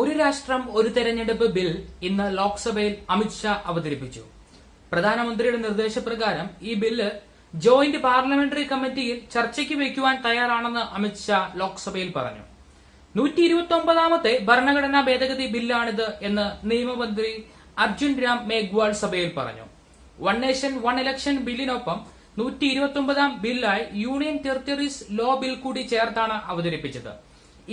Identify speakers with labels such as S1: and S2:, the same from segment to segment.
S1: ഒരു രാഷ്ട്രം ഒരു തെരഞ്ഞെടുപ്പ് ബിൽ ഇന്ന് ലോക്സഭയിൽ അമിത്ഷാ അവതരിപ്പിച്ചു. പ്രധാനമന്ത്രിയുടെ നിർദ്ദേശപ്രകാരം ഈ ബില്ല് ജോയിന്റ് പാർലമെന്ററി കമ്മിറ്റിയിൽ ചർച്ചയ്ക്ക് വയ്ക്കുവാൻ തയ്യാറാണെന്ന് അമിത്ഷാ ലോക്സഭയിൽ പറഞ്ഞു. നൂറ്റി ഇരുപത്തി ഒമ്പതാമത്തെ ഭരണഘടനാ ഭേദഗതി ബില്ലാണിത് എന്ന് നിയമമന്ത്രി അർജുൻ രാം മേഘ്വാൾ സഭയിൽ പറഞ്ഞു. വൺ നേഷൻ വൺ ഇലക്ഷൻ ബില്ലിനൊപ്പം നൂറ്റി ഇരുപത്തി ഒമ്പതാം ബില്ലായി യൂണിയൻ ടെറിട്ടറീസ് ലോ ബിൽ കൂടി ചേർത്താണ് അവതരിപ്പിച്ചത്.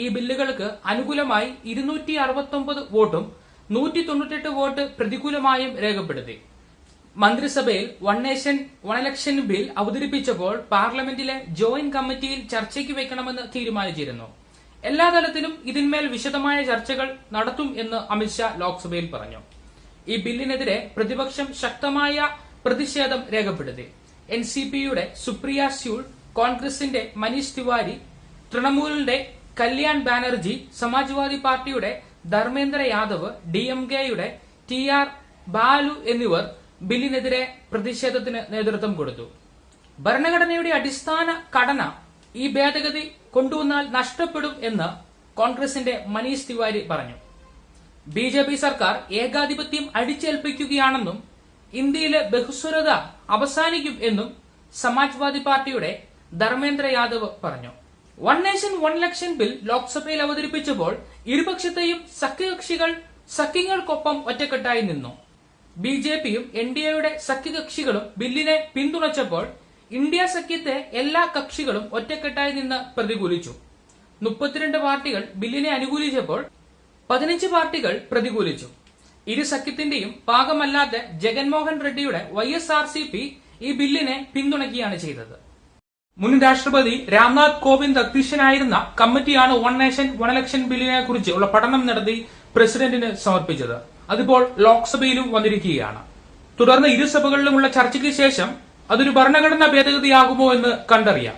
S1: ഈ ബില്ലുകൾക്ക് അനുകൂലമായി ഇരുന്നൂറ്റി അറുപത്തി ഒമ്പത് വോട്ടും നൂറ്റി തൊണ്ണൂറ്റെട്ട് വോട്ട് പ്രതികൂലമായും രേഖപ്പെടുത്തി. മന്ത്രിസഭയിൽ one nation one election bill അവതരിപ്പിച്ചപ്പോൾ പാർലമെന്റിലെ ജോയിന്റ് കമ്മിറ്റിയിൽ ചർച്ചയ്ക്ക് വെക്കണമെന്ന് തീരുമാനിച്ചിരുന്നു. എല്ലാ തലത്തിലും ഇതിന്മേൽ വിശദമായ ചർച്ചകൾ നടത്തും എന്ന് അമിത്ഷാ ലോക്സഭയിൽ പറഞ്ഞു. ഈ ബില്ലിനെതിരെ പ്രതിപക്ഷം ശക്തമായ പ്രതിഷേധം രേഖപ്പെടുത്തി. എൻ സി പിയുടെ സുപ്രിയ സ്യൂൾ കോൺഗ്രസിന്റെ മനീഷ് തിവാരി തൃണമൂലിന്റെ കല്യാൺ ബാനർജി സമാജ്വാദി പാർട്ടിയുടെ ധർമ്മേന്ദ്ര യാദവ് ഡി എം കെയുടെ ടി ആർ ബാലു എന്നിവർ ബില്ലിനെതിരെ പ്രതിഷേധത്തിന് നേതൃത്വം കൊടുത്തു. ഭരണഘടനയുടെ അടിസ്ഥാന ഘടന ഈ ഭേദഗതി കൊണ്ടുവന്നാൽ നഷ്ടപ്പെടും എന്ന് കോൺഗ്രസിന്റെ മനീഷ് തിവാരി പറഞ്ഞു. ബി ജെ പി സർക്കാർ ഏകാധിപത്യം അടിച്ചേൽപ്പിക്കുകയാണെന്നും ഇന്ത്യയിലെ ബഹുസ്വരത അവസാനിക്കും എന്നും സമാജ്വാദി പാർട്ടിയുടെ ധർമ്മേന്ദ്ര യാദവ് പറഞ്ഞു. One nation one election bill ലോക്സഭയിൽ അവതരിപ്പിച്ചപ്പോൾ ഇരുപക്ഷത്തെയും സഖ്യകക്ഷികൾ സഖ്യങ്ങൾക്കൊപ്പം ഒറ്റക്കെട്ടായി നിന്നു. ബി ജെ പിയും എൻ ഡി എയുടെ സഖ്യകക്ഷികളും ബില്ലിനെ പിന്തുണച്ചപ്പോൾ ഇന്ത്യ സഖ്യത്തെ എല്ലാ കക്ഷികളും ഒറ്റക്കെട്ടായി നിന്ന് പ്രതികൂലിച്ചു. മുപ്പത്തിരണ്ട് പാർട്ടികൾ ബില്ലിനെ അനുകൂലിച്ചപ്പോൾ പതിനഞ്ച് പാർട്ടികൾ പ്രതികൂലിച്ചു. ഇരു സഖ്യത്തിന്റെയും ഭാഗമല്ലാത്ത ജഗൻമോഹൻ റെഡ്ഡിയുടെ വൈ ഈ ബില്ലിനെ പിന്തുണയ്ക്കുകയാണ് ചെയ്തത്. മുൻ രാഷ്ട്രപതി രാംനാഥ് കോവിന്ദ് അധ്യക്ഷനായിരുന്ന കമ്മിറ്റിയാണ് വൺ നേഷൻ വൺ ഇലക്ഷൻ ബില്ലിനെ കുറിച്ച് ഉള്ള പഠനം നടത്തി പ്രസിഡന്റിന് സമർപ്പിച്ചത്. അതിപ്പോൾ ലോക്സഭയിലും വന്നിരിക്കുകയാണ്. തുടർന്ന് ഇരുസഭകളിലുമുള്ള ചർച്ചയ്ക്ക് ശേഷം അതൊരു ഭരണഘടനാ ഭേദഗതിയാകുമോ എന്ന് കണ്ടറിയാം.